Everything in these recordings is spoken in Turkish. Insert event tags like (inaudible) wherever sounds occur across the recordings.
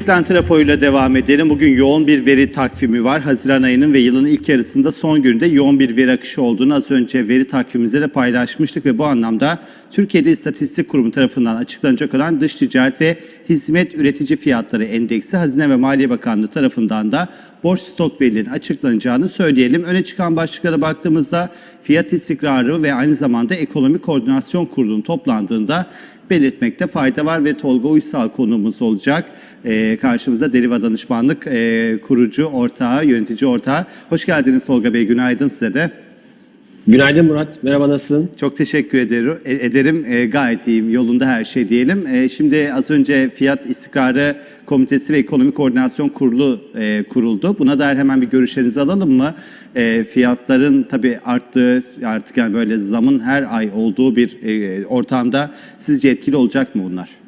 Beklenti raporuyla devam edelim. Bugün yoğun bir veri takvimi var. Haziran ayının ve yılın ilk yarısında son günde yoğun bir veri akışı olduğunu az önce veri takvimimizde de paylaşmıştık ve bu anlamda Türkiye'de İstatistik Kurumu tarafından açıklanacak olan dış ticaret ve hizmet üretici fiyatları endeksi Hazine ve Maliye Bakanlığı tarafından da borç stok verilerinin açıklanacağını söyleyelim. Öne çıkan başlıklara baktığımızda fiyat istikrarı ve aynı zamanda ekonomi koordinasyon kurulunun toplandığında belirtmekte fayda var ve Tolga Uysal konuğumuz olacak. Ee, karşımızda Deriva Danışmanlık e, kurucu ortağı, yönetici ortağı. Hoş geldiniz Tolga Bey, günaydın size de. Günaydın Murat. Merhaba nasılsın? Çok teşekkür ederim. Ederim. E, gayet iyiyim. Yolunda her şey diyelim. E, şimdi az önce Fiyat İstikrarı Komitesi ve Ekonomi Koordinasyon Kurulu e, kuruldu. Buna dair hemen bir görüşlerinizi alalım mı? E, fiyatların tabii arttığı, artık yani böyle zamın her ay olduğu bir e, ortamda sizce etkili olacak mı bunlar?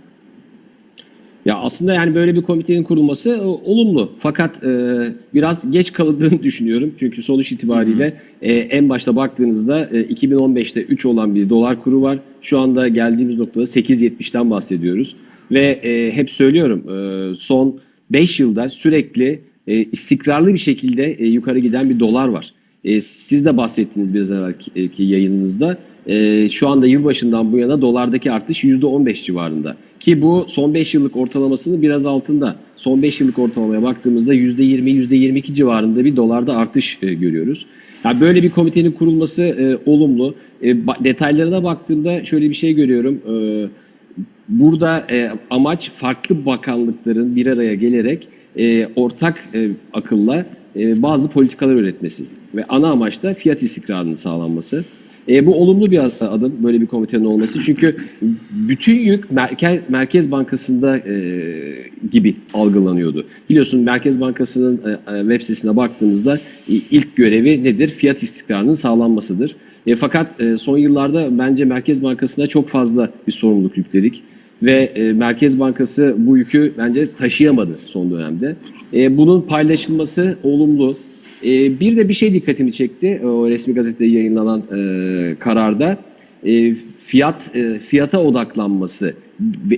Ya aslında yani böyle bir komitenin kurulması e, olumlu. Fakat e, biraz geç kalındığını (laughs) düşünüyorum. Çünkü sonuç itibariyle e, en başta baktığınızda e, 2015'te 3 olan bir dolar kuru var. Şu anda geldiğimiz noktada 8.70'ten bahsediyoruz. Ve e, hep söylüyorum e, son 5 yılda sürekli e, istikrarlı bir şekilde e, yukarı giden bir dolar var. E, siz de bahsettiniz biraz evvelki yayınınızda. E, şu anda yılbaşından bu yana dolardaki artış %15 civarında. Ki bu son 5 yıllık ortalamasının biraz altında. Son 5 yıllık ortalamaya baktığımızda %20, %22 civarında bir dolarda artış e, görüyoruz. Yani böyle bir komitenin kurulması e, olumlu. E, ba- detaylarına baktığımda şöyle bir şey görüyorum. E, burada e, amaç farklı bakanlıkların bir araya gelerek e, ortak e, akılla e, bazı politikalar üretmesi ve ana amaç da fiyat istikrarının sağlanması. E, bu olumlu bir adım böyle bir komitenin olması çünkü bütün yük Merkez, Merkez Bankası'nda e, gibi algılanıyordu. Biliyorsun Merkez Bankası'nın e, e, web sitesine baktığımızda e, ilk görevi nedir? Fiyat istikrarının sağlanmasıdır. E, fakat e, son yıllarda bence Merkez Bankası'na çok fazla bir sorumluluk yükledik ve e, Merkez Bankası bu yükü bence taşıyamadı son dönemde. E, bunun paylaşılması olumlu. E, bir de bir şey dikkatimi çekti o resmi gazetede yayınlanan e, kararda. E, fiyat e, fiyata odaklanması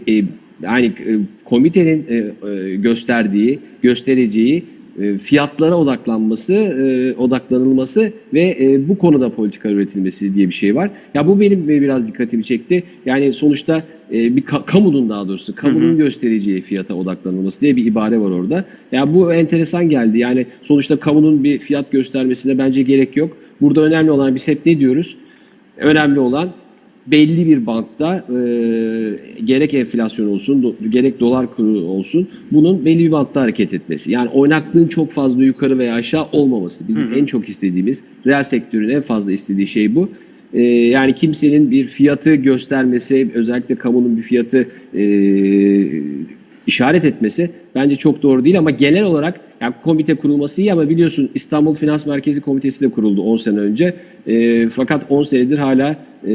e, yani e, komitenin e, e, gösterdiği göstereceği e, fiyatlara odaklanması, e, odaklanılması ve e, bu konuda politika üretilmesi diye bir şey var. Ya bu benim biraz dikkatimi çekti. Yani sonuçta e, bir ka- kamunun daha doğrusu kamunun göstereceği fiyata odaklanılması diye bir ibare var orada. Ya bu enteresan geldi. Yani sonuçta kamunun bir fiyat göstermesine bence gerek yok. Burada önemli olan biz hep ne diyoruz? Önemli olan belli bir bantta e, gerek enflasyon olsun do, gerek dolar kuru olsun bunun belli bir bantta hareket etmesi. Yani oynaklığın çok fazla yukarı veya aşağı olmaması. Bizim en çok istediğimiz reel sektörün en fazla istediği şey bu. E, yani kimsenin bir fiyatı göstermesi özellikle kamunun bir fiyatı e, işaret etmesi bence çok doğru değil ama genel olarak yani komite kurulması iyi ama biliyorsun İstanbul Finans Merkezi Komitesi de kuruldu 10 sene önce. E, fakat 10 senedir hala e,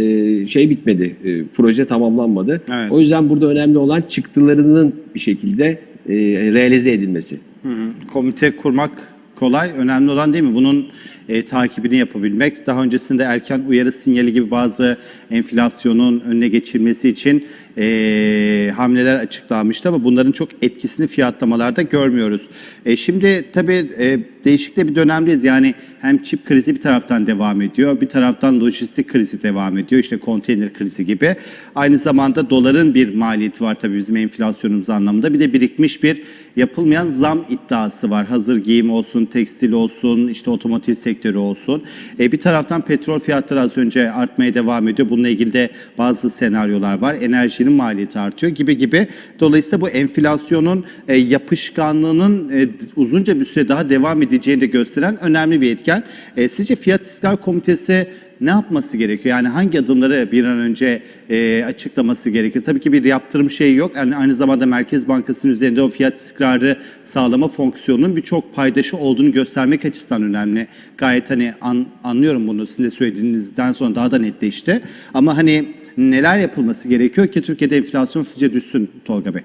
şey bitmedi, e, proje tamamlanmadı. Evet. O yüzden burada önemli olan çıktılarının bir şekilde e, realize edilmesi. Hı hı. Komite kurmak kolay, önemli olan değil mi? Bunun e, takibini yapabilmek. Daha öncesinde erken uyarı sinyali gibi bazı enflasyonun önüne geçilmesi için e, hamleler açıklanmıştı ama bunların çok etkisini fiyatlamalarda görmüyoruz. E, şimdi tabii e, değişik de bir dönemdeyiz. Yani hem çip krizi bir taraftan devam ediyor, bir taraftan lojistik krizi devam ediyor. İşte konteyner krizi gibi. Aynı zamanda doların bir maliyeti var tabii bizim enflasyonumuz anlamında. Bir de birikmiş bir yapılmayan zam iddiası var. Hazır giyim olsun, tekstil olsun, işte otomotiv sektörü olsun. E, bir taraftan petrol fiyatları az önce artmaya devam ediyor. Bununla ilgili de bazı senaryolar var. Enerjinin maliyeti artıyor gibi gibi. Dolayısıyla bu enflasyonun e, yapışkanlığının e, uzunca bir süre daha devam edeceğini de gösteren önemli bir etken. E, sizce Fiyat İstikrar Komitesi ne yapması gerekiyor? Yani hangi adımları bir an önce e, açıklaması gerekir? Tabii ki bir yaptırım şeyi yok. Yani aynı zamanda Merkez Bankası'nın üzerinde o fiyat istikrarı sağlama fonksiyonunun birçok paydaşı olduğunu göstermek açısından önemli. Gayet hani an, anlıyorum bunu sizin de söylediğinizden sonra daha da netleşti. Ama hani neler yapılması gerekiyor ki Türkiye'de enflasyon sizce düşsün Tolga Bey?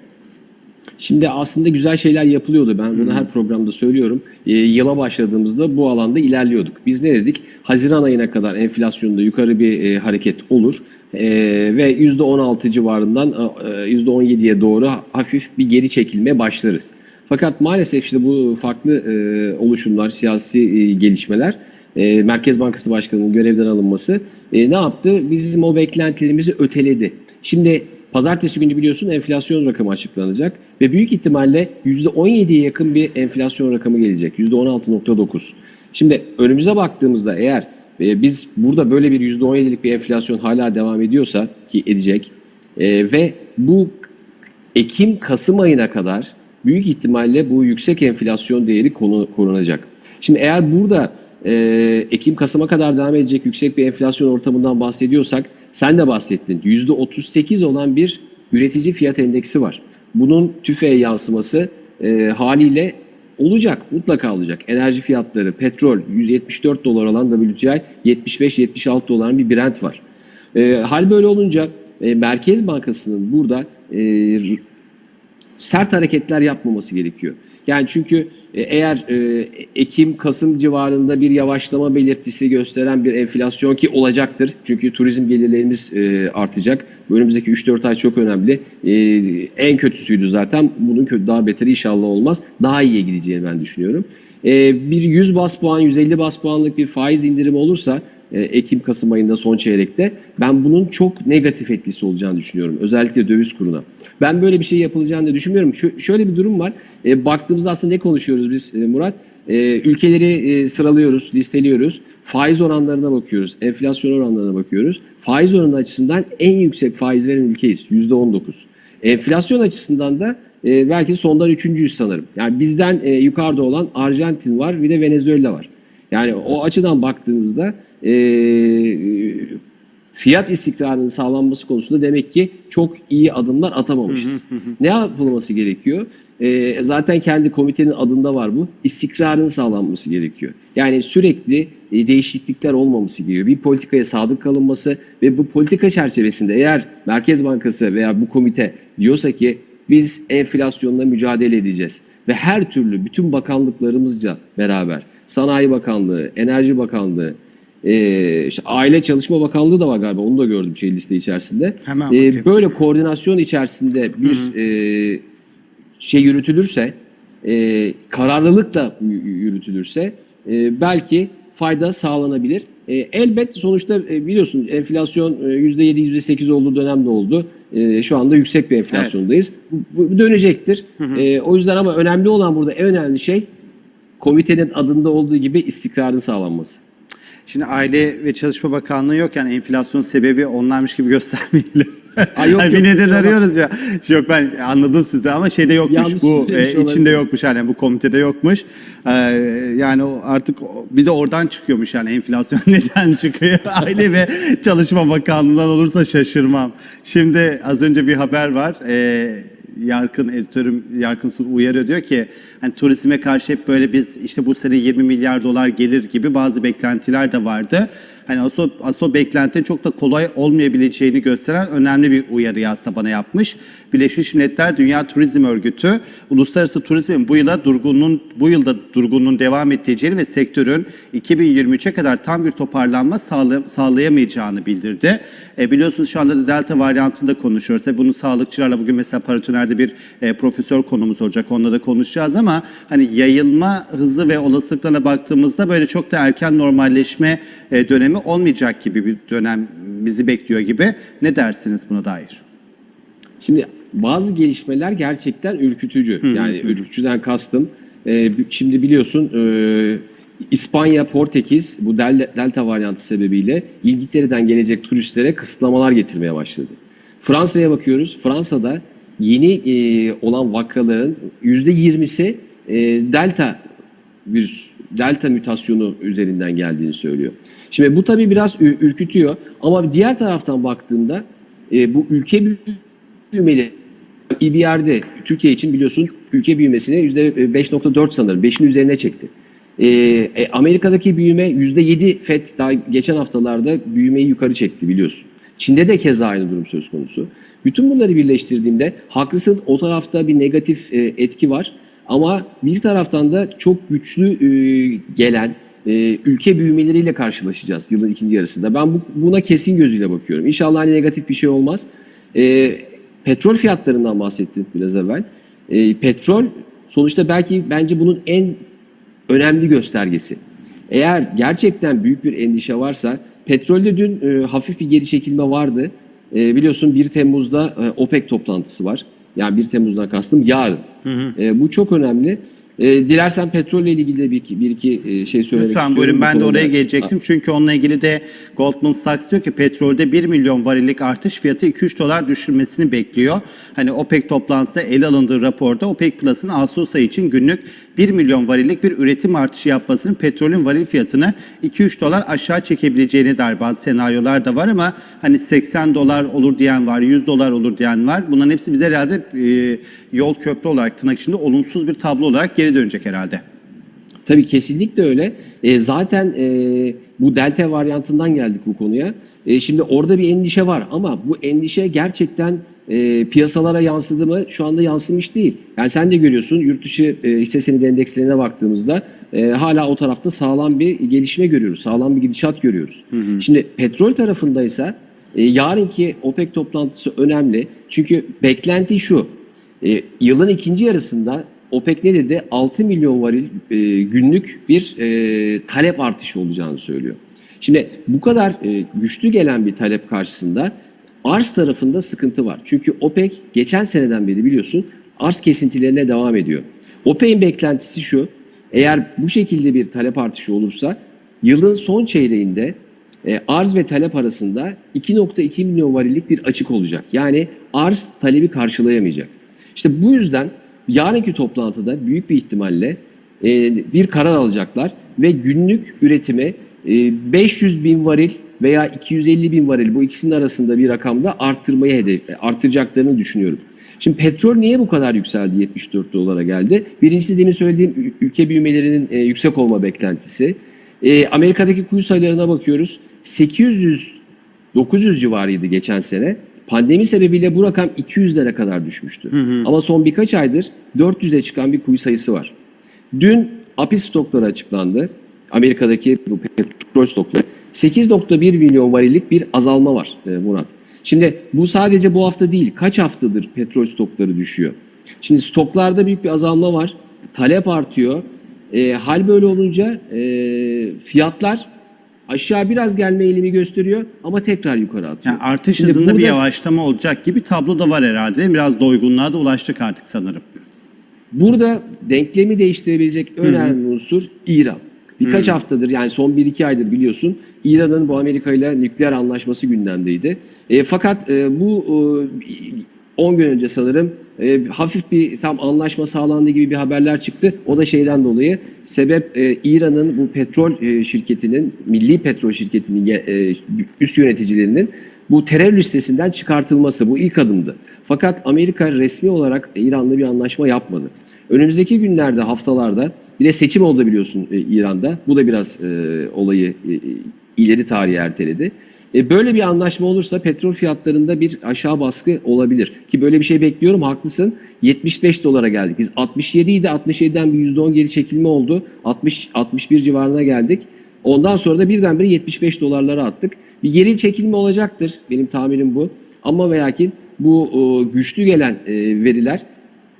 Şimdi aslında güzel şeyler yapılıyordu. Ben bunu her programda söylüyorum. E, yıla başladığımızda bu alanda ilerliyorduk. Biz ne dedik? Haziran ayına kadar enflasyonda yukarı bir e, hareket olur. E, ve %16 civarından e, %17'ye doğru hafif bir geri çekilmeye başlarız. Fakat maalesef işte bu farklı e, oluşumlar, siyasi e, gelişmeler, e, Merkez Bankası Başkanı'nın görevden alınması e, ne yaptı? Bizim o beklentilerimizi öteledi. Şimdi pazartesi günü biliyorsun enflasyon rakamı açıklanacak ve büyük ihtimalle %17'ye yakın bir enflasyon rakamı gelecek. %16.9. Şimdi önümüze baktığımızda eğer e, biz burada böyle bir %17'lik bir enflasyon hala devam ediyorsa ki edecek e, ve bu Ekim-Kasım ayına kadar büyük ihtimalle bu yüksek enflasyon değeri korunacak. Şimdi eğer burada e, Ekim-Kasım'a kadar devam edecek yüksek bir enflasyon ortamından bahsediyorsak sen de bahsettin. %38 olan bir üretici fiyat endeksi var. Bunun tüfeğe yansıması e, haliyle olacak, mutlaka olacak. Enerji fiyatları, petrol 174 dolar olan WTI 75-76 doların bir Brent var. E, hal böyle olunca e, Merkez Bankası'nın burada e, sert hareketler yapmaması gerekiyor. Yani çünkü eğer e, Ekim Kasım civarında bir yavaşlama belirtisi gösteren bir enflasyon ki olacaktır. Çünkü turizm gelirlerimiz e, artacak. Önümüzdeki 3-4 ay çok önemli. E, en kötüsüydü zaten. Bunun kötü daha beteri inşallah olmaz. Daha iyiye gideceğini ben düşünüyorum. E, bir 100 bas puan, 150 bas puanlık bir faiz indirimi olursa e, Ekim-Kasım ayında son çeyrekte ben bunun çok negatif etkisi olacağını düşünüyorum. Özellikle döviz kuruna. Ben böyle bir şey yapılacağını düşünmüyorum. Şö- şöyle bir durum var. E, baktığımızda aslında ne konuşuyoruz biz e, Murat? E, ülkeleri e, sıralıyoruz, listeliyoruz. Faiz oranlarına bakıyoruz. Enflasyon oranlarına bakıyoruz. Faiz oranı açısından en yüksek faiz veren ülkeyiz. %19. Enflasyon açısından da e, belki sondan üçüncüyüz sanırım. Yani bizden e, yukarıda olan Arjantin var bir de Venezuela var. Yani o açıdan baktığınızda e, fiyat istikrarının sağlanması konusunda demek ki çok iyi adımlar atamamışız. ne yapılması gerekiyor? E, zaten kendi komitenin adında var bu. İstikrarın sağlanması gerekiyor. Yani sürekli e, değişiklikler olmaması gerekiyor. Bir politikaya sadık kalınması ve bu politika çerçevesinde eğer Merkez Bankası veya bu komite diyorsa ki biz enflasyonla mücadele edeceğiz ve her türlü bütün bakanlıklarımızla beraber Sanayi Bakanlığı, Enerji Bakanlığı, e, işte Aile Çalışma Bakanlığı da var galiba onu da gördüm şey liste içerisinde. Hemen E, böyle koordinasyon içerisinde bir e, şey yürütülürse, e, kararlılıkla yürütülürse e, belki fayda sağlanabilir. E, elbet sonuçta e, biliyorsun enflasyon e, %7 %8 olduğu dönemde oldu. E, şu anda yüksek bir enflasyondayız. Bu, bu dönecektir. E, o yüzden ama önemli olan burada en önemli şey komitenin adında olduğu gibi istikrarın sağlanması. Şimdi Aile ve Çalışma Bakanlığı yok yani enflasyon sebebi onlarmış gibi göstermeyelim. (laughs) Ay yok, bir yok, neden kusura arıyoruz ya. Yok ben anladım sizi ama şeyde yokmuş Yanlış bu e, içinde yokmuş yani bu komitede yokmuş. Ee, yani artık bir de oradan çıkıyormuş yani enflasyon (laughs) neden çıkıyor? (laughs) Aile ve Çalışma Bakanlığı'ndan olursa şaşırmam. Şimdi az önce bir haber var. Ee, Yarkın editörüm Yarkın Sur uyarıyor diyor ki hani turizme karşı hep böyle biz işte bu sene 20 milyar dolar gelir gibi bazı beklentiler de vardı. Hani aslında, aslında beklentinin çok da kolay olmayabileceğini gösteren önemli bir uyarı aslında bana yapmış. Birleşmiş Milletler Dünya Turizm Örgütü uluslararası turizmin bu yıla durgunluğun bu yılda durgunluğun devam edeceğini ve sektörün 2023'e kadar tam bir toparlanma sağla- sağlayamayacağını bildirdi. E, biliyorsunuz şu anda da Delta varyantında konuşuyoruz. Tabii bunu sağlıkçılarla bugün mesela Paratoner'de bir e, profesör konumuz olacak. Onunla da konuşacağız ama hani yayılma hızı ve olasılıklarına baktığımızda böyle çok da erken normalleşme e, dönemi olmayacak gibi bir dönem bizi bekliyor gibi. Ne dersiniz buna dair? Şimdi bazı gelişmeler gerçekten ürkütücü. Yani ürkütücüden kastım. e, şimdi biliyorsun e, İspanya, Portekiz bu del- delta varyantı sebebiyle İngiltere'den gelecek turistlere kısıtlamalar getirmeye başladı. Fransa'ya bakıyoruz. Fransa'da yeni e, olan vakaların %20'si e, delta virüs, delta mutasyonu üzerinden geldiğini söylüyor. Şimdi bu tabii biraz ürkütüyor ama diğer taraftan baktığımda e, bu ülke büyümeli İBR'de Türkiye için biliyorsun ülke büyümesini %5.4 sanırım 5'in üzerine çekti. Ee, e, Amerika'daki büyüme %7 FED daha geçen haftalarda büyümeyi yukarı çekti biliyorsun. Çin'de de keza aynı durum söz konusu. Bütün bunları birleştirdiğimde haklısın o tarafta bir negatif e, etki var. Ama bir taraftan da çok güçlü e, gelen e, ülke büyümeleriyle karşılaşacağız yılın ikinci yarısında. Ben bu, buna kesin gözüyle bakıyorum. İnşallah hani negatif bir şey olmaz. E, petrol fiyatlarından bahsettim biraz evvel. E, petrol sonuçta belki bence bunun en önemli göstergesi. Eğer gerçekten büyük bir endişe varsa petrolde dün e, hafif bir geri çekilme vardı. E, biliyorsun 1 Temmuz'da e, OPEC toplantısı var. Yani 1 Temmuz'dan kastım yarın. E, bu çok önemli. E, dilersen petrolle ilgili de bir iki, bir iki e, şey söylemek Lütfen istiyorum. buyurun bu ben de oraya gelecektim. Çünkü onunla ilgili de Goldman Sachs diyor ki petrolde 1 milyon varillik artış fiyatı 2-3 dolar düşürmesini bekliyor. Hani OPEC toplantısında ele alındığı raporda OPEC Plus'ın Ağustos ayı için günlük 1 milyon varillik bir üretim artışı yapmasının petrolün varil fiyatını 2-3 dolar aşağı çekebileceğine dair bazı senaryolar da var ama hani 80 dolar olur diyen var, 100 dolar olur diyen var. Bunların hepsi bize herhalde e, yol köprü olarak tırnak içinde olumsuz bir tablo olarak geri dönecek herhalde. Tabii kesinlikle öyle. E, zaten e, bu delta varyantından geldik bu konuya. E, şimdi orada bir endişe var ama bu endişe gerçekten e, piyasalara yansıdı mı? Şu anda yansımış değil. Yani sen de görüyorsun yurt dışı e, hisse senedi endekslerine baktığımızda e, hala o tarafta sağlam bir gelişme görüyoruz. Sağlam bir gidişat görüyoruz. Şimdi petrol tarafındaysa e, yarınki OPEC toplantısı önemli. Çünkü beklenti şu. E, yılın ikinci yarısında OPEC ne dedi? 6 milyon varil e, günlük bir e, talep artışı olacağını söylüyor. Şimdi bu kadar e, güçlü gelen bir talep karşısında arz tarafında sıkıntı var. Çünkü OPEC geçen seneden beri biliyorsun arz kesintilerine devam ediyor. OPEC'in beklentisi şu. Eğer bu şekilde bir talep artışı olursa yılın son çeyreğinde e, arz ve talep arasında 2.2 milyon varillik bir açık olacak. Yani arz talebi karşılayamayacak. İşte bu yüzden yarınki toplantıda büyük bir ihtimalle e, bir karar alacaklar ve günlük üretimi e, 500 bin varil veya 250 bin varil bu ikisinin arasında bir rakamda arttırmayı hedef artıracaklarını düşünüyorum. Şimdi petrol niye bu kadar yükseldi 74 dolara geldi? Birincisi demin söylediğim ül- ülke büyümelerinin e, yüksek olma beklentisi. E, Amerika'daki kuyu sayılarına bakıyoruz. 800 900 civarıydı geçen sene. Pandemi sebebiyle bu rakam 200'lere kadar düşmüştü. Ama son birkaç aydır 400'e çıkan bir kuyu sayısı var. Dün API stokları açıklandı. Amerika'daki bu petrol stokları. 8.1 milyon varillik bir azalma var e, Murat. Şimdi bu sadece bu hafta değil, kaç haftadır petrol stokları düşüyor. Şimdi stoklarda büyük bir azalma var. Talep artıyor. E, hal böyle olunca e, fiyatlar aşağı biraz gelme eğilimi gösteriyor ama tekrar yukarı atıyor. Yani artış Şimdi hızında bir burada- yavaşlama olacak gibi tablo da var herhalde. Biraz doygunluğa da ulaştık artık sanırım. Burada denklemi değiştirebilecek önemli unsur İran. Birkaç haftadır yani son 1-2 aydır biliyorsun İran'ın bu Amerika ile nükleer anlaşması gündemdeydi. E, fakat e, bu e, 10 gün önce sanırım e, hafif bir tam anlaşma sağlandığı gibi bir haberler çıktı. O da şeyden dolayı sebep e, İran'ın bu petrol e, şirketinin, milli petrol şirketinin e, üst yöneticilerinin bu terör listesinden çıkartılması bu ilk adımdı. Fakat Amerika resmi olarak İran'la bir anlaşma yapmadı. Önümüzdeki günlerde, haftalarda bir de seçim oldu biliyorsun e, İran'da. Bu da biraz e, olayı e, ileri tarihe erteledi. E, böyle bir anlaşma olursa petrol fiyatlarında bir aşağı baskı olabilir. Ki böyle bir şey bekliyorum haklısın. 75 dolara geldik. Biz 67 idi 67'den bir %10 geri çekilme oldu. 60 61 civarına geldik. Ondan sonra da birdenbire 75 dolarlara attık. Bir geri çekilme olacaktır. Benim tahminim bu. Ama ve lakin bu güçlü gelen e, veriler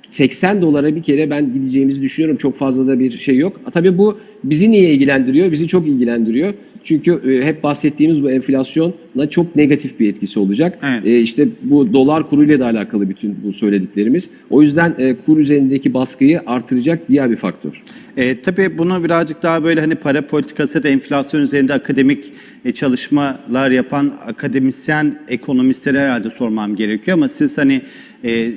80 dolara bir kere ben gideceğimizi düşünüyorum. Çok fazla da bir şey yok. Tabii bu bizi niye ilgilendiriyor? Bizi çok ilgilendiriyor. Çünkü e, hep bahsettiğimiz bu enflasyonla çok negatif bir etkisi olacak. Evet. E, işte bu dolar kuruyla da alakalı bütün bu söylediklerimiz. O yüzden e, kur üzerindeki baskıyı artıracak diğer bir faktör. E, tabii bunu birazcık daha böyle hani para politikası da enflasyon üzerinde akademik e, çalışmalar yapan akademisyen ekonomistlere herhalde sormam gerekiyor ama siz hani e,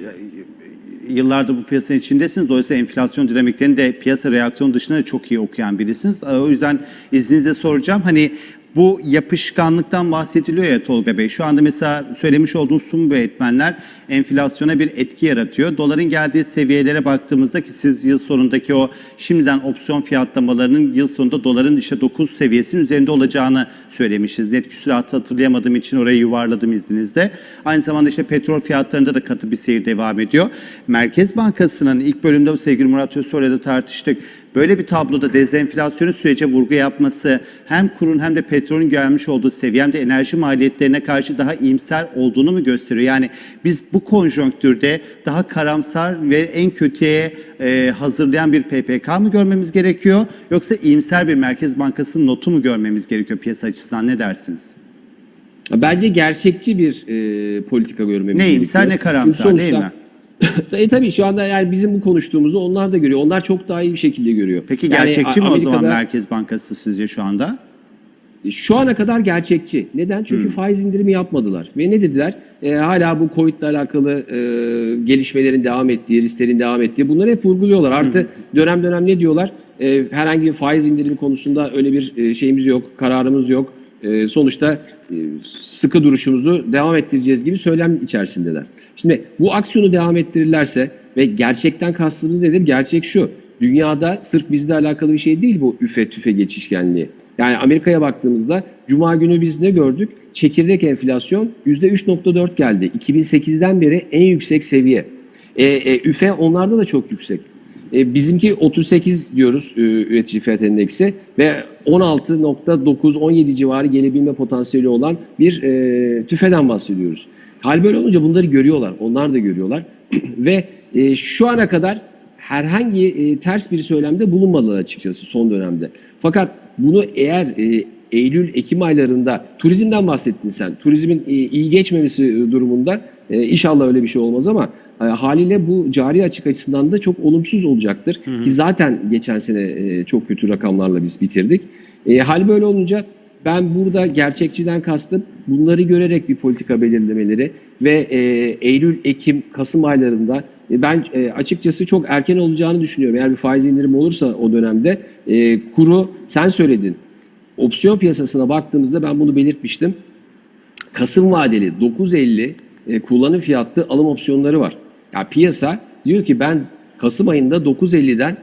yıllardır bu piyasanın içindesiniz. Dolayısıyla enflasyon dinamiklerini de piyasa reaksiyonu dışında da çok iyi okuyan birisiniz. E, O yüzden izninizle soracağım. Hani bu yapışkanlıktan bahsediliyor ya Tolga Bey. Şu anda mesela söylemiş olduğunuz sumu ve etmenler enflasyona bir etki yaratıyor. Doların geldiği seviyelere baktığımızda ki siz yıl sonundaki o şimdiden opsiyon fiyatlamalarının yıl sonunda doların işte 9 seviyesinin üzerinde olacağını söylemişiz. Net küsuratı hatırlayamadığım için orayı yuvarladım izninizde. Aynı zamanda işte petrol fiyatlarında da katı bir seyir devam ediyor. Merkez Bankası'nın ilk bölümde sevgili Murat Özsoy'la da tartıştık. Böyle bir tabloda dezenflasyonu sürece vurgu yapması hem kurun hem de petrolün gelmiş olduğu seviye hem de enerji maliyetlerine karşı daha iyimser olduğunu mu gösteriyor? Yani biz bu konjonktürde daha karamsar ve en kötüye e, hazırlayan bir PPK mı görmemiz gerekiyor? Yoksa iyimser bir Merkez Bankası'nın notu mu görmemiz gerekiyor piyasa açısından ne dersiniz? Bence gerçekçi bir e, politika görmemiz Ne gerekiyor. ne karamsar Çünkü değil mi? (laughs) e, tabii şu anda yani bizim bu konuştuğumuzu onlar da görüyor. Onlar çok daha iyi bir şekilde görüyor. Peki Yani gerçekçi mi o zaman Merkez Bankası sizce şu anda? Şu ana kadar gerçekçi. Neden? Çünkü Hmm. faiz indirimi yapmadılar. Ve ne dediler? E, hala bu Covid ile alakalı e, gelişmelerin devam ettiği, risklerin devam ettiği bunları hep vurguluyorlar. Artı dönem dönem ne diyorlar? E, herhangi bir faiz indirimi konusunda öyle bir e, şeyimiz yok, kararımız yok. E, sonuçta e, sıkı duruşumuzu devam ettireceğiz gibi söylem içerisindeler. Şimdi bu aksiyonu devam ettirirlerse ve gerçekten kastımız nedir? Gerçek şu. Dünyada sırf bizle alakalı bir şey değil bu üfe tüfe geçişkenliği. Yani Amerika'ya baktığımızda Cuma günü biz ne gördük? Çekirdek enflasyon %3.4 geldi. 2008'den beri en yüksek seviye. E, e, üfe onlarda da çok yüksek. E, bizimki 38 diyoruz e, üretici fiyat endeksi ve 16.9-17 civarı gelebilme potansiyeli olan bir e, tüfeden bahsediyoruz. Hal böyle olunca bunları görüyorlar. Onlar da görüyorlar. (clears throat) ve e, şu ana kadar herhangi ters bir söylemde bulunmadılar açıkçası son dönemde. Fakat bunu eğer Eylül-Ekim aylarında turizmden bahsettin sen. Turizmin iyi geçmemesi durumunda inşallah öyle bir şey olmaz ama haliyle bu cari açık açısından da çok olumsuz olacaktır. Ki zaten geçen sene e, çok kötü rakamlarla biz bitirdik. E, hal böyle olunca ben burada gerçekçiden kastım bunları görerek bir politika belirlemeleri ve e, Eylül, Ekim, Kasım aylarında e, ben e, açıkçası çok erken olacağını düşünüyorum. Eğer bir faiz indirimi olursa o dönemde e, kuru sen söyledin. Opsiyon piyasasına baktığımızda ben bunu belirtmiştim. Kasım vadeli 9.50 e, kullanım fiyatlı alım opsiyonları var. Ya piyasa diyor ki ben Kasım ayında 9.50'den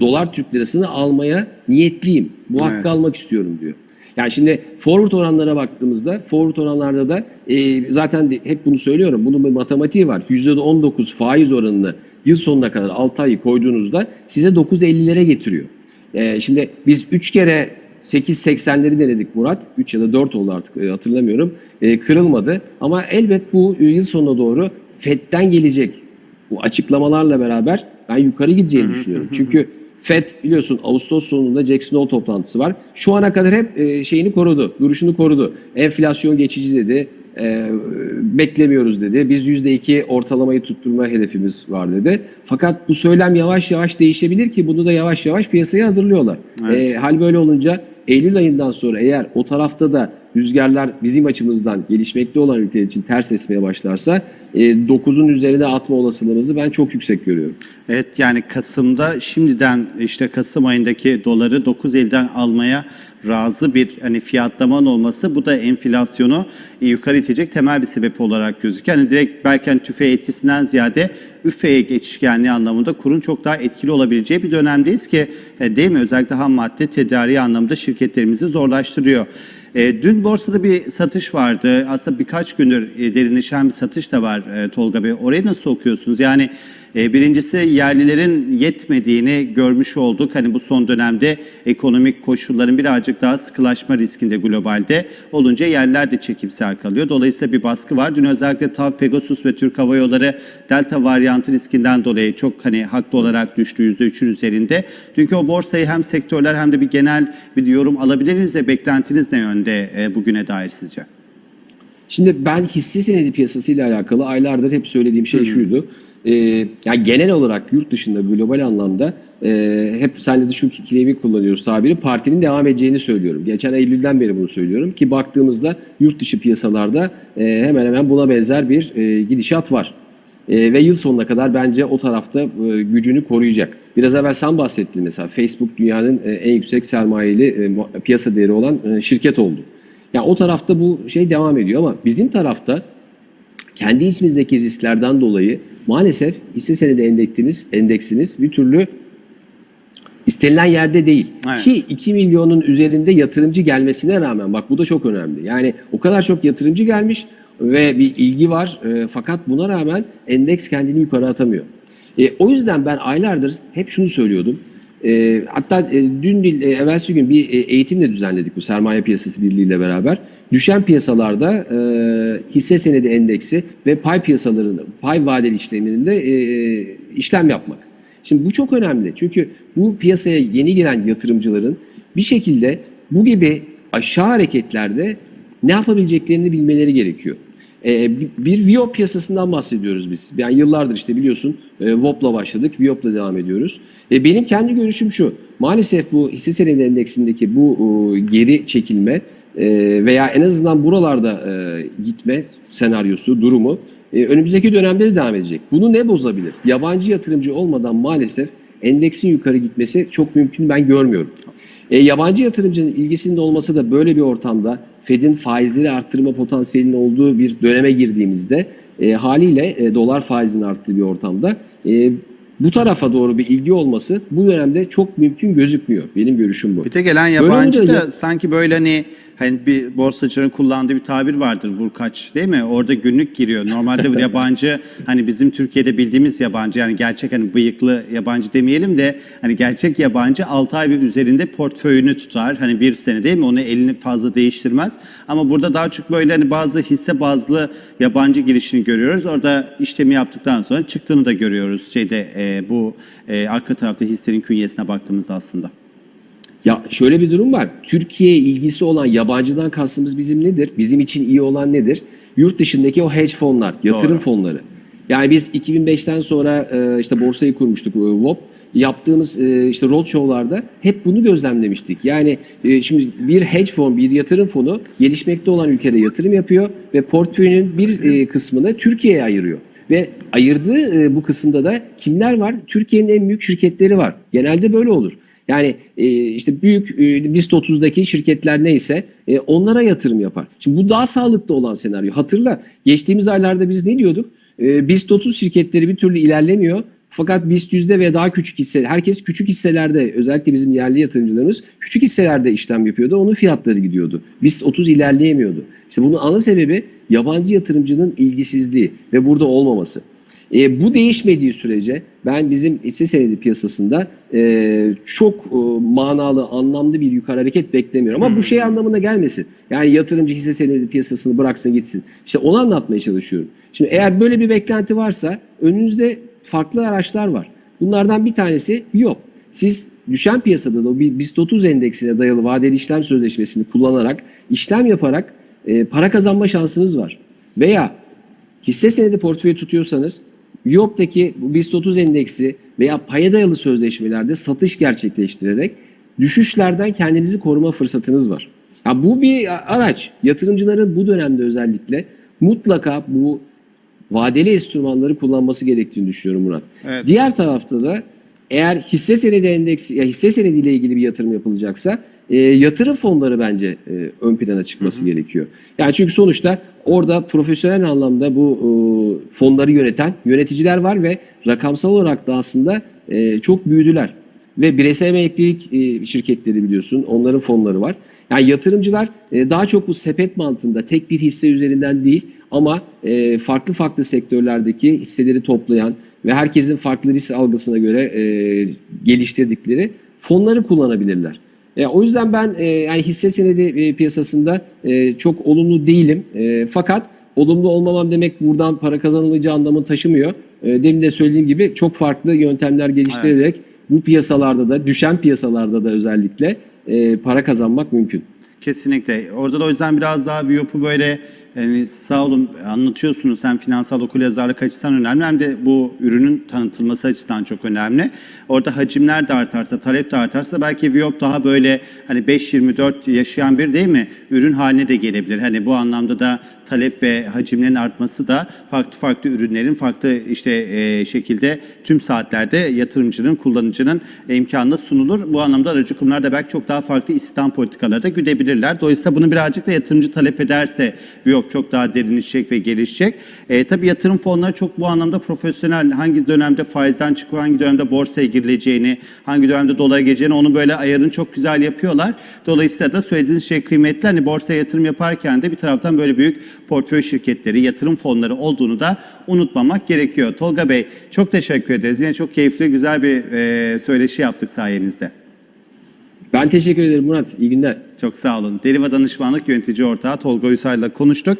dolar Türk lirasını almaya niyetliyim. Bu hakkı Evet. almak istiyorum diyor. Yani şimdi forward oranlara baktığımızda forward oranlarda da e, zaten de, hep bunu söylüyorum. Bunun bir matematiği var. %19 faiz oranını yıl sonuna kadar 6 ayı koyduğunuzda size 9.50'lere getiriyor. E, şimdi biz 3 kere 8.80'leri denedik Murat. 3 ya da 4 oldu artık e, hatırlamıyorum. E, kırılmadı. Ama elbet bu e, yıl sonuna doğru FED'den gelecek bu açıklamalarla beraber ben yukarı gideceğini düşünüyorum. Çünkü FED biliyorsun Ağustos sonunda Jackson Hole toplantısı var. Şu ana kadar hep e, şeyini korudu, duruşunu korudu. Enflasyon geçici dedi, e, beklemiyoruz dedi. Biz %2 ortalamayı tutturma hedefimiz var dedi. Fakat bu söylem yavaş yavaş değişebilir ki bunu da yavaş yavaş piyasaya hazırlıyorlar. Evet. E, hal böyle olunca Eylül ayından sonra eğer o tarafta da rüzgarlar bizim açımızdan gelişmekte olan ülkeler için ters esmeye başlarsa e, 9'un üzerine atma olasılığımızı ben çok yüksek görüyorum. Evet yani Kasım'da şimdiden işte Kasım ayındaki doları 9.50'den almaya razı bir hani fiyatlamanın olması bu da enflasyonu e, yukarı itecek temel bir sebep olarak gözüküyor. Yani direkt belki hani tüfe etkisinden ziyade üfeye geçişkenliği anlamında kurun çok daha etkili olabileceği bir dönemdeyiz ki e, değil mi? Özellikle ham madde tedariği anlamında şirketlerimizi zorlaştırıyor. E, dün borsada bir satış vardı. Aslında birkaç gündür e, derinleşen bir satış da var e, Tolga Bey. Orayı nasıl okuyorsunuz? Yani birincisi yerlilerin yetmediğini görmüş olduk. Hani bu son dönemde ekonomik koşulların birazcık daha sıkılaşma riskinde globalde olunca yerliler de çekimser kalıyor. Dolayısıyla bir baskı var. Dün özellikle TAV, Pegasus ve Türk Hava Yolları Delta varyantı riskinden dolayı çok hani haklı olarak düştü %3'ün üzerinde. Dünkü o borsayı hem sektörler hem de bir genel bir yorum alabiliriz de beklentiniz ne yönde e, bugüne dair sizce? Şimdi ben hisse senedi piyasasıyla alakalı aylardır hep söylediğim şey şuydu. Ee, yani genel olarak yurt dışında global anlamda e, hep senle de şu kelimeyi kullanıyoruz tabiri partinin devam edeceğini söylüyorum. Geçen Eylül'den beri bunu söylüyorum ki baktığımızda yurt dışı piyasalarda e, hemen hemen buna benzer bir e, gidişat var. E, ve yıl sonuna kadar bence o tarafta e, gücünü koruyacak. Biraz evvel sen bahsettin mesela Facebook dünyanın e, en yüksek sermayeli e, piyasa değeri olan e, şirket oldu. Yani o tarafta bu şey devam ediyor ama bizim tarafta kendi içimizdeki risklerden dolayı maalesef hisse senedi endeksimiz, endeksimiz bir türlü istenilen yerde değil. Evet. Ki 2 milyonun üzerinde yatırımcı gelmesine rağmen bak bu da çok önemli. Yani o kadar çok yatırımcı gelmiş ve bir ilgi var e, fakat buna rağmen endeks kendini yukarı atamıyor. E, o yüzden ben aylardır hep şunu söylüyordum. E, hatta e, dün değil, e, evvelsi gün bir e, eğitim de düzenledik bu sermaye piyasası birliği ile beraber. Düşen piyasalarda e, hisse senedi endeksi ve pay piyasalarında, pay vadeli işlemlerinde e, işlem yapmak. Şimdi bu çok önemli. Çünkü bu piyasaya yeni giren yatırımcıların bir şekilde bu gibi aşağı hareketlerde ne yapabileceklerini bilmeleri gerekiyor. Ee, bir- Viop piyasasından bahsediyoruz biz. Yani yıllardır işte biliyorsun e, VOP'la başladık, Viop'la devam ediyoruz. E, benim kendi görüşüm şu. Maalesef bu hisse senedi endeksindeki bu e, geri çekilme veya en azından buralarda gitme senaryosu, durumu önümüzdeki dönemde de devam edecek. Bunu ne bozabilir? Yabancı yatırımcı olmadan maalesef endeksin yukarı gitmesi çok mümkün ben görmüyorum. E, yabancı yatırımcının ilgisinin olması da böyle bir ortamda Fed'in faizleri arttırma potansiyelinin olduğu bir döneme girdiğimizde e, haliyle e, dolar faizinin arttığı bir ortamda e, bu tarafa doğru bir ilgi olması bu dönemde çok mümkün gözükmüyor. Benim görüşüm bu. Bir de gelen yabancı da ya- sanki böyle hani hani bir borsacıların kullandığı bir tabir vardır vurkaç değil mi? Orada günlük giriyor. Normalde (laughs) yabancı hani bizim Türkiye'de bildiğimiz yabancı yani gerçek hani bıyıklı yabancı demeyelim de hani gerçek yabancı 6 ay ve üzerinde portföyünü tutar. Hani bir sene değil mi? Onu elini fazla değiştirmez. Ama burada daha çok böyle hani bazı hisse bazlı yabancı girişini görüyoruz. Orada işlemi yaptıktan sonra çıktığını da görüyoruz. Şeyde e, bu e, arka tarafta hissenin künyesine baktığımızda aslında. Ya şöyle bir durum var. Türkiye'ye ilgisi olan yabancıdan kastımız bizim nedir? Bizim için iyi olan nedir? Yurt dışındaki o hedge fonlar, yatırım Doğru. fonları. Yani biz 2005'ten sonra e, işte borsayı kurmuştuk e, WOP. Yaptığımız e, işte roadshow'larda hep bunu gözlemlemiştik. Yani şimdi bir hedge fon, bir yatırım fonu gelişmekte olan ülkede yatırım yapıyor ve portföyünün bir kısmını Türkiye'ye ayırıyor. Ve ayırdığı bu kısımda da kimler var? Türkiye'nin en büyük şirketleri var. Genelde böyle olur. Yani e, işte büyük e, BIST 30'daki şirketler neyse e, onlara yatırım yapar. Şimdi bu daha sağlıklı olan senaryo. Hatırla geçtiğimiz aylarda biz ne diyorduk? E, BIST 30 şirketleri bir türlü ilerlemiyor. Fakat BIST yüzde ve daha küçük hisse, herkes küçük hisselerde özellikle bizim yerli yatırımcılarımız küçük hisselerde işlem yapıyordu. Onun fiyatları gidiyordu. BIST 30 ilerleyemiyordu. İşte bunun ana sebebi yabancı yatırımcının ilgisizliği ve burada olmaması. E, bu değişmediği sürece ben bizim hisse senedi piyasasında e, çok e, manalı, anlamlı bir yukarı hareket beklemiyorum. Ama bu şey anlamına gelmesin. Yani yatırımcı hisse senedi piyasasını bıraksın gitsin. İşte onu anlatmaya çalışıyorum. Şimdi eğer böyle bir beklenti varsa önünüzde farklı araçlar var. Bunlardan bir tanesi yok. Siz düşen piyasada da o BIST 30 endeksine dayalı vadeli işlem sözleşmesini kullanarak, işlem yaparak e, para kazanma şansınız var. Veya hisse senedi portföyü tutuyorsanız Viyop'taki bu BIST 30 endeksi veya paya dayalı sözleşmelerde satış gerçekleştirerek düşüşlerden kendinizi koruma fırsatınız var. Ya bu bir araç. Yatırımcıların bu dönemde özellikle mutlaka bu vadeli enstrümanları kullanması gerektiğini düşünüyorum Murat. Evet. Diğer tarafta da eğer hisse senedi endeksi ya hisse senediyle ilgili bir yatırım yapılacaksa e, yatırım fonları bence e, ön plana çıkması gerekiyor. Yani çünkü sonuçta orada profesyonel anlamda bu e, fonları yöneten yöneticiler var ve rakamsal olarak da aslında e, çok büyüdüler. Ve bireysel emeklilik e, şirketleri biliyorsun onların fonları var. Yani yatırımcılar e, daha çok bu sepet mantığında tek bir hisse üzerinden değil ama e, farklı farklı sektörlerdeki hisseleri toplayan ve herkesin farklı risk algısına göre e, geliştirdikleri fonları kullanabilirler. E, o yüzden ben e, yani hisse senedi e, piyasasında e, çok olumlu değilim. E, fakat olumlu olmamam demek buradan para kazanılacağı anlamını taşımıyor. E, demin de söylediğim gibi çok farklı yöntemler geliştirerek bu piyasalarda da düşen piyasalarda da özellikle e, para kazanmak mümkün. Kesinlikle. Orada da o yüzden biraz daha Viyop'u böyle Yani sağ olun anlatıyorsunuz hem finansal okuryazarlık açısından önemli hem de bu ürünün tanıtılması açısından çok önemli. Orada hacimler de artarsa, talep de artarsa belki Viyop daha böyle hani 5-24 yaşayan bir değil mi? Ürün haline de gelebilir. Hani bu anlamda da talep ve hacimlerin artması da farklı farklı ürünlerin farklı işte e, şekilde tüm saatlerde yatırımcının, kullanıcının imkanına sunulur. Bu anlamda aracı kurumlar da belki çok daha farklı istihdam politikaları da güdebilirler. Dolayısıyla bunu birazcık da yatırımcı talep ederse Viyop çok daha derinleşecek ve gelişecek. E, tabii yatırım fonları çok bu anlamda profesyonel. Hangi dönemde faizden çıkıyor, hangi dönemde borsaya girileceğini, hangi dönemde dolara geleceğini onu böyle ayarını çok güzel yapıyorlar. Dolayısıyla da söylediğiniz şey kıymetli. Hani borsaya yatırım yaparken de bir taraftan böyle büyük portföy şirketleri, yatırım fonları olduğunu da unutmamak gerekiyor. Tolga Bey çok teşekkür ederiz. Yine çok keyifli, güzel bir e, söyleşi yaptık sayenizde. Ben teşekkür ederim Murat. İyi günler. Çok sağ olun. Deriva Danışmanlık Yönetici Ortağı Tolga Uysay'la konuştuk.